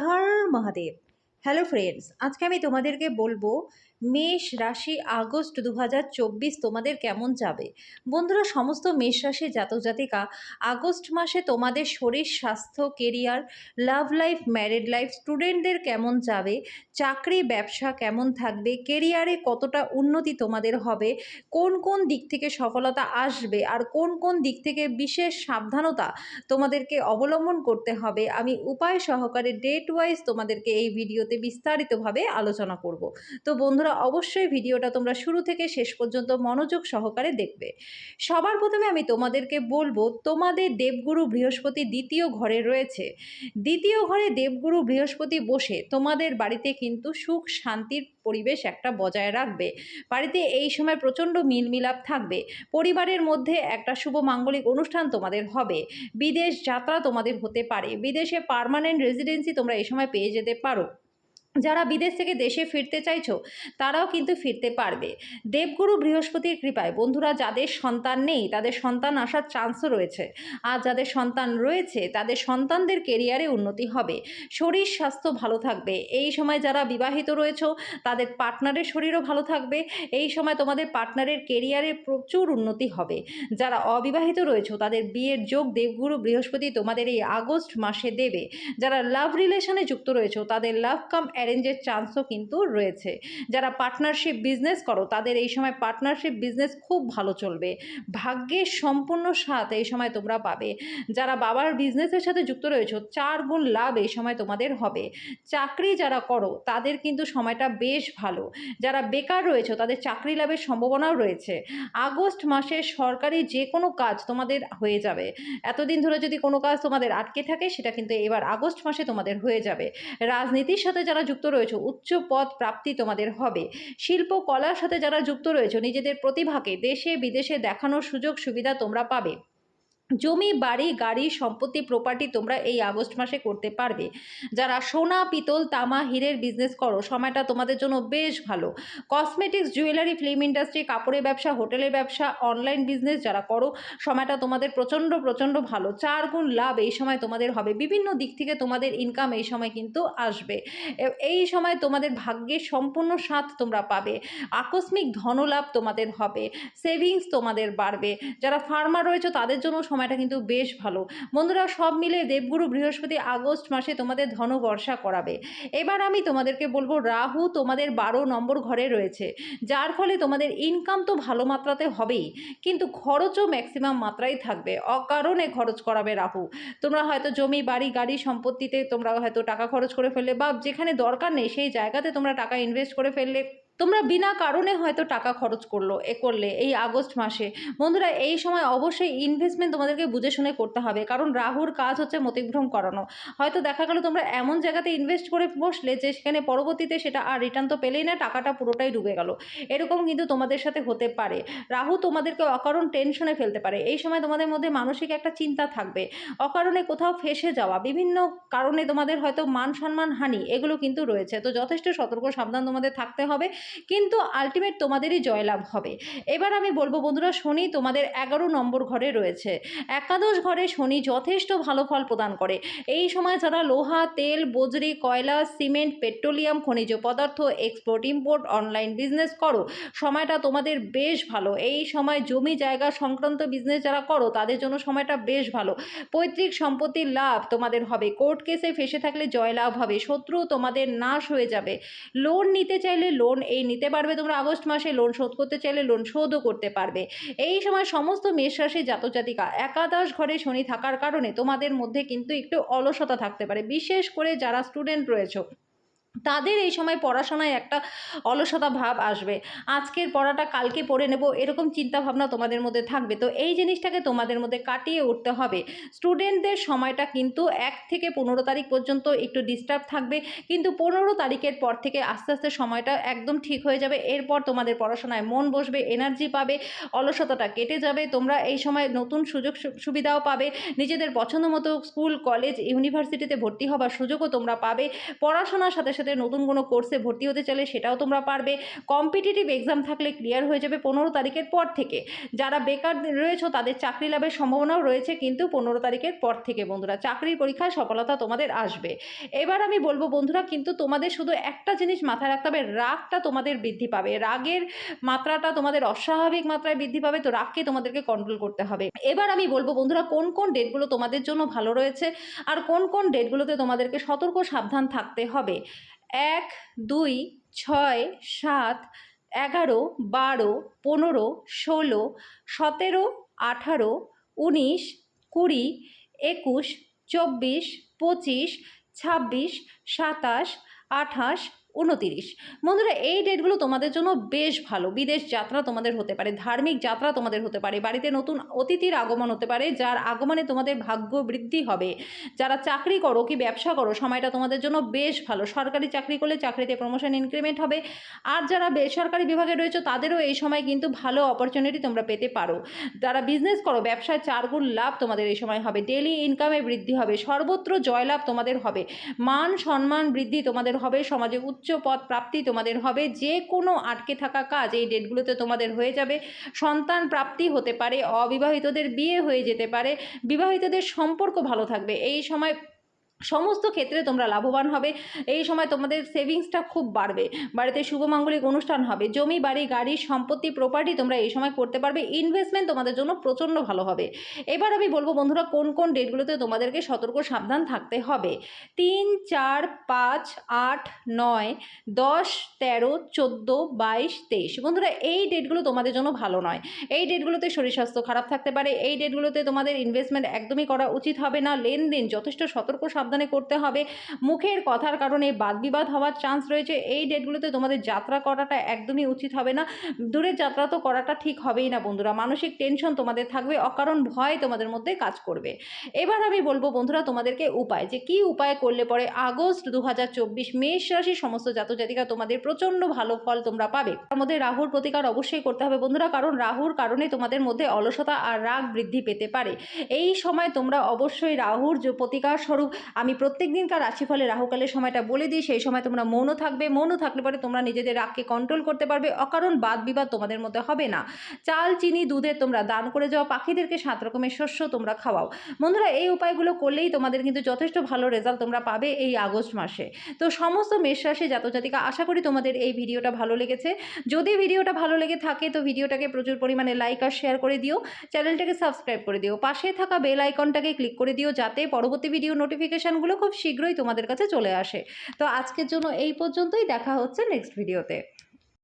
हर Mahadev. Hello friends আজকে আমি তোমাদেরকে বলব, মেষ রাশি আগস্ট দু হাজার চব্বিশ তোমাদের কেমন যাবে? বন্ধুরা, সমস্ত মেষ রাশি জাতক জাতিকা, আগস্ট মাসে তোমাদের শরীর, স্বাস্থ্য career love life married life স্টুডেন্টদের কেমন যাবে? চাকরি, ব্যবসা কেমন থাকবে? কেরিয়ারে কতটা উন্নতি তোমাদের হবে? কোন কোন দিক থেকে সফলতা আসবে? আর কোন কোন দিক থেকে বিশেষ সাবধানতা তোমাদেরকে অবলম্বন করতে হবে? আমি উপায় সহকারে ডেট ওয়াইজ তোমাদেরকে এই ভিডিওতে বিস্তারিতভাবে আলোচনা করব। তো বন্ধুরা, অবশ্যই ভিডিওটা তোমরা শুরু থেকে শেষ পর্যন্ত মনোযোগ সহকারে দেখবে। সবার প্রথমে আমি তোমাদেরকে বলব, তোমাদের দেবগুরু বৃহস্পতি দ্বিতীয় ঘরে রয়েছে। দ্বিতীয় ঘরে দেবগুরু বৃহস্পতি বসে তোমাদের বাড়িতে কিন্তু সুখ শান্তির পরিবেশ একটা বজায় রাখবে। বাড়িতে এই সময় প্রচণ্ড মিলমিলাপ থাকবে। পরিবারের মধ্যে একটা শুভ মাঙ্গলিক অনুষ্ঠান তোমাদের হবে। বিদেশ যাত্রা তোমাদের হতে পারে। বিদেশে পার্মানেন্ট রেজিডেন্সি তোমরা এই সময় পেয়ে যেতে পারো। যারা বিদেশ থেকে দেশে ফিরতে চাইছো, তারাও কিন্তু ফিরতে পারবে। দেবগুরু বৃহস্পতির কৃপায়, বন্ধুরা যাদের সন্তান নেই, তাদের সন্তান আসার চান্সও রয়েছে। আর যাদের সন্তান রয়েছে, তাদের সন্তানদের কেরিয়ারে উন্নতি হবে। শরীর, স্বাস্থ্য ভালো থাকবে। এই সময় যারা বিবাহিত রয়েছে, তাদের পার্টনারের শরীরও ভালো থাকবে। এই সময় তোমাদের পার্টনারের কেরিয়ারে প্রচুর উন্নতি হবে। যারা অবিবাহিত রয়েছে, তাদের বিয়ের যোগ দেবগুরু বৃহস্পতি তোমাদের এই আগস্ট মাসে দেবে। যারা লাভ রিলেশনে যুক্ত রয়েছে, তাদের লাভ কাম অ্যারেঞ্জের চান্সও কিন্তু রয়েছে। যারা পার্টনারশিপ বিজনেস করো, তাদের এই সময় পার্টনারশিপ বিজনেস খুব ভালো চলবে। ভাগ্যের সম্পূর্ণ সাথ এই সময় তোমরা পাবে। যারা বাবার বিজনেসের সাথে যুক্ত রয়েছে, চার গুণ লাভ এই সময় তোমাদের হবে। চাকরি যারা করো, তাদের কিন্তু সময়টা বেশ ভালো। যারা বেকার রয়েছে, তাদের চাকরি লাভের সম্ভাবনাও রয়েছে। আগস্ট মাসে সরকারি যে কোনো কাজ তোমাদের হয়ে যাবে। এতদিন ধরে যদি কোনো কাজ তোমাদের আটকে থাকে, সেটা কিন্তু এবার আগস্ট মাসে তোমাদের হয়ে যাবে। রাজনীতির সাথে যারা যুক্ত রয়েছে, উচ্চ পদ প্রাপ্তি তোমাদের হবে। শিল্প, কলার সাথে যারা যুক্ত রয়েছে, নিজেদের প্রতিভাকে দেশে বিদেশে দেখানোর সুযোগ সুবিধা তোমরা পাবে। জমি, বাড়ি, গাড়ি, সম্পত্তি প্রপার্টি তোমরা এই আগস্ট মাসে করতে পারবে। যারা সোনা, পিতল, তামা, হীরের বিজনেস করো, সময়টা তোমাদের জন্য বেশ ভালো। কসমেটিক্স জুয়েলারি ফিল্ম ইন্ডাস্ট্রি কাপড়ের ব্যবসা, হোটেলের ব্যবসা অনলাইন বিজনেস যারা করো, সময়টা তোমাদের প্রচণ্ড প্রচণ্ড ভালো। চার গুণ লাভ এই সময় তোমাদের হবে। বিভিন্ন দিক থেকে তোমাদের ইনকাম এই সময় কিন্তু আসবে। এই সময় তোমাদের ভাগ্যের সম্পূর্ণ সাথ তোমরা পাবে। আকস্মিক ধনলাভ তোমাদের হবে। সেভিংস তোমাদের বাড়বে। যারা ফার্মার রয়েছে তাদের জন্য সময়টা কিন্তু বেশ ভালো। বন্ধুরা, সব মিলে দেবগুরু বৃহস্পতি আগস্ট মাসে তোমাদের ধন বর্ষা করাবে। এবার আমি তোমাদেরকে বলব, রাহু তোমাদের বারো নম্বর ঘরে রয়েছে। যার ফলে তোমাদের ইনকাম তো ভালো মাত্রাতে হবেই, কিন্তু খরচও ম্যাক্সিমাম মাত্রাই থাকবে। অকারণে খরচ করাবে রাহু। তোমরা হয়তো জমি, বাড়ি, গাড়ি সম্পত্তিতে তোমরা হয়তো টাকা খরচ করে ফেললে বা যেখানে দরকার নেই সেই জায়গাতে তোমরা টাকা ইনভেস্ট করে ফেললে। তোমরা বিনা কারণে হয়তো টাকা খরচ করল, এ করলে এই আগস্ট মাসে। বন্ধুরা, এই সময় অবশ্যই ইনভেস্টমেন্ট তোমাদেরকে বুঝে শুনে করতে হবে, কারণ রাহুর কাজ হচ্ছে মতিভ্রম করানো। হয়তো দেখা গেলো তোমরা এমন জায়গাতে ইনভেস্ট করে বসলে যে সেখানে পরবর্তীতে সেটা আর রিটার্ন তো পেলেই না, টাকাটা পুরোটাই ডুবে গেল। এরকম কিন্তু তোমাদের সাথে হতে পারে। রাহু তোমাদেরকে অকারণ টেনশনে ফেলতে পারে। এই সময় তোমাদের মধ্যে মানসিক একটা চিন্তা থাকবে। অকারণে কোথাও ফেসে যাওয়া, বিভিন্ন কারণে তোমাদের হয়তো মান সম্মান হানি, এগুলো কিন্তু রয়েছে। তো যথেষ্ট সতর্ক সাবধান তোমাদের থাকতে হবে। কিন্তু আলটিমেট তোমাদেরই জয়লাভ হবে। এবার আমি বলব বন্ধুরা, শনি তোমাদের এগারো নম্বর ঘরে রয়েছে। একাদশ ঘরে শনি যথেষ্ট ভালো ফল প্রদান করে। এই সময় যারা লোহা, তেল, বজরি, কয়লা, সিমেন্ট, পেট্রোলিয়াম, খনিজ পদার্থ এক্সপোর্ট ইম্পোর্ট অনলাইন বিজনেস করো, সময়টা তোমাদের বেশ ভালো। এই সময় জমি জায়গা সংক্রান্ত বিজনেস যারা করো, তাদের জন্য সময়টা বেশ ভালো। পৈতৃক সম্পত্তির লাভ তোমাদের হবে। কোর্ট কেসে ফেসে থাকলে জয়লাভ হবে। শত্রু তোমাদের নাশ হয়ে যাবে। লোন নিতে চাইলে লোন এই নিতে পারবে তোমরা আগস্ট মাসে লোন শোধ করতে চাইলে লোন শোধও করতে পারবে। এই সময় সমস্ত মেষ রাশি জাতক জাতিকা একাদশ ঘরে শনি থাকার কারণে তোমাদের মধ্যে কিন্তু একটু অলসতা থাকতে পারে। বিশেষ করে যারা স্টুডেন্ট রয়েছে। তাদের এই সময় পড়াশোনায় একটা অলসতা ভাব আসবে। আজকের পড়াটা কালকে পড়ে নেব, এরকম চিন্তা ভাবনা তোমাদের মধ্যে থাকবে। তো এই জিনিসটাকে তোমাদের মধ্যে কাটিয়ে উঠতে হবে। স্টুডেন্টদের সময়টা কিন্তু এক থেকে পনেরো তারিখ পর্যন্ত একটু ডিস্টার্ব থাকবে, কিন্তু পনেরো তারিখের পর থেকে আস্তে আস্তে সময়টা একদম ঠিক হয়ে যাবে। এরপর তোমাদের পড়াশোনায় মন বসবে এনার্জি পাবে, অলসতাটা কেটে যাবে, তোমরা এই সময় নতুন সুযোগ সুবিধাও পাবে, নিজেদের পছন্দ মতো স্কুল, কলেজ, ইউনিভার্সিটিতে ভর্তি হবার সুযোগও তোমরা পাবে। পড়াশোনার সাথে সাথে সাথে নতুন কোনো কোর্সে ভর্তি হতে চাইলে সেটাও তোমরা পারবে। কম্পিটিটিভ এক্সাম থাকলে ক্লিয়ার হয়ে যাবে পনেরো তারিখের পর থেকে। যারা বেকার রয়েছে, তাদের চাকরি লাভের সম্ভাবনাও রয়েছে কিন্তু পনেরো তারিখের পর থেকে বন্ধুরা। চাকরির পরীক্ষায় সফলতা তোমাদের আসবে। এবার আমি বলব বন্ধুরা, কিন্তু তোমাদের শুধু একটা জিনিস মাথায় রাখতে হবে, রাগটা তোমাদের বৃদ্ধি পাবে। রাগের মাত্রাটা তোমাদের অস্বাভাবিক মাত্রায় বৃদ্ধি পাবে, তো রাগকে তোমাদেরকে কন্ট্রোল করতে হবে। এবার আমি বলব বন্ধুরা, কোন কোন ডেটগুলো তোমাদের জন্য ভালো রয়েছে? আর কোন কোন ডেটগুলোতে তোমাদেরকে সতর্ক সাবধান থাকতে হবে? এক, দুই, ছয়, সাত, এগারো, বারো, পনেরো, ষোলো, সতেরো, আঠারো, উনিশ, কুড়ি, একুশ, চব্বিশ, পঁচিশ, ছাব্বিশ, সাতাশ, আঠাশ উনতিরিশ বন্ধুরা, এই ডেটগুলো তোমাদের জন্য বেশ ভালো। বিদেশ যাত্রা তোমাদের হতে পারে, ধার্মিক যাত্রা তোমাদের হতে পারে, বাড়িতে নতুন অতিথির আগমন হতে পারে, যার আগমনে তোমাদের ভাগ্য বৃদ্ধি হবে। যারা চাকরি করো কি ব্যবসা করো, সময়টা তোমাদের জন্য বেশ ভালো। সরকারি চাকরি করলে চাকরিতে প্রমোশন ইনক্রিমেন্ট হবে। আর যারা বেসরকারি বিভাগে রয়েছে, তাদেরও এই সময় কিন্তু ভালো অপরচুনিটি তোমরা পেতে পারো। যারা বিজনেস করো, ব্যবসায় চারগুণ লাভ তোমাদের এই সময় হবে। ডেলি ইনকামে বৃদ্ধি হবে। সর্বত্র জয়লাভ তোমাদের হবে। মান সম্মান বৃদ্ধি তোমাদের হবে। সমাজে উচ্চ পদ প্রাপ্তি তোমাদের হবে। যে কোনো আটকে থাকা কাজ এই ডেটগুলোতে তোমাদের হয়ে যাবে। সন্তান প্রাপ্তি হতে পারে, অবিবাহিতদের বিয়ে হয়ে যেতে পারে, বিবাহিতদের সম্পর্ক ভালো থাকবে। এই সময় সমস্ত ক্ষেত্রে তোমরা লাভবান হবে। এই সময় তোমাদের সেভিংসটা খুব বাড়বে। বাড়িতে শুভমাঙ্গলিক অনুষ্ঠান হবে। জমি, বাড়ি, গাড়ি, সম্পত্তি প্রপার্টি তোমরা এই সময় করতে পারবে। ইনভেস্টমেন্ট তোমাদের জন্য প্রচণ্ড ভালো হবে। এবার আমি বলব বন্ধুরা, কোন কোন ডেটগুলোতে তোমাদেরকে সতর্ক সাবধান থাকতে হবে? তিন, চার, পাঁচ, আট, নয়, দশ, তেরো, চোদ্দ, বাইশ, তেইশ। বন্ধুরা, এই ডেটগুলো তোমাদের জন্য ভালো নয়। এই ডেটগুলোতে শরীর স্বাস্থ্য খারাপ থাকতে পারে। এই ডেটগুলোতে তোমাদের ইনভেস্টমেন্ট একদমই করা উচিত হবে না। লেনদেন যথেষ্ট সতর্ক সাবধানে করতে হবে। মুখের কথার কারণে বাদবিবাদ হওয়ার চান্স রয়েছে। এই ডেটগুলোতে তোমাদের যাত্রা করাটা একদমই উচিত হবে না। দূরের যাত্রা তো করাটা ঠিক হবেই না বন্ধুরা। মানসিক টেনশন তোমাদের থাকবে, অকারণ ভয় তোমাদের মধ্যে কাজ করবে। এবার আমি বলব বন্ধুরা তোমাদেরকে উপায়, যে কি উপায় করলে পরে আগস্ট দু হাজার চব্বিশ মেষ রাশির সমস্ত জাতজাতিকা তোমাদের প্রচণ্ড ভালো ফল তোমরা পাবে। তার মধ্যে রাহুর প্রতিকার অবশ্যই করতে হবে বন্ধুরা, কারণ রাহুর কারণে তোমাদের মধ্যে অলসতা আর রাগ বৃদ্ধি পেতে পারে। এই সময় তোমরা অবশ্যই রাহুর যে প্রতিকার স্বরূপ আমি প্রত্যেক দিনকার রাশিফলে রাহুকালের সময়টা বলে দিই, সেই সময় তোমরা মৌন থাকবে মৌন থাকলে পরে, তোমরা নিজেদের রাগকে কন্ট্রোল করতে পারবে, অকারণ বাদ বিবাদ তোমাদের মধ্যে হবে না। চাল, চিনি দুধের তোমরা দান করে যাও, পাখিদেরকে সাত রকমের শস্য তোমরা খাওয়াও। বন্ধুরা, এই উপায়গুলো করলেই তোমাদের কিন্তু যথেষ্ট ভালো রেজাল্ট তোমরা পাবে এই আগস্ট মাসে। তো সমস্ত মেষ রাশি জাতজাতিকা, আশা করি তোমাদের এই ভিডিওটা ভালো লেগেছে। যদি ভিডিওটা ভালো লেগে থাকে, তো ভিডিওটাকে প্রচুর পরিমাণে লাইক আর শেয়ার করে দিও। চ্যানেলটাকে সাবস্ক্রাইব করে দিও। পাশে থাকা বেল আইকনটাকে ক্লিক করে দিও, যাতে পরবর্তী ভিডিও নোটিফিকেশানগুলো খুব শীঘ্রই তোমাদের কাছে চলে আসে। তো আজকের জন্য এই পর্যন্তই। দেখা হচ্ছে নেক্সট ভিডিওতে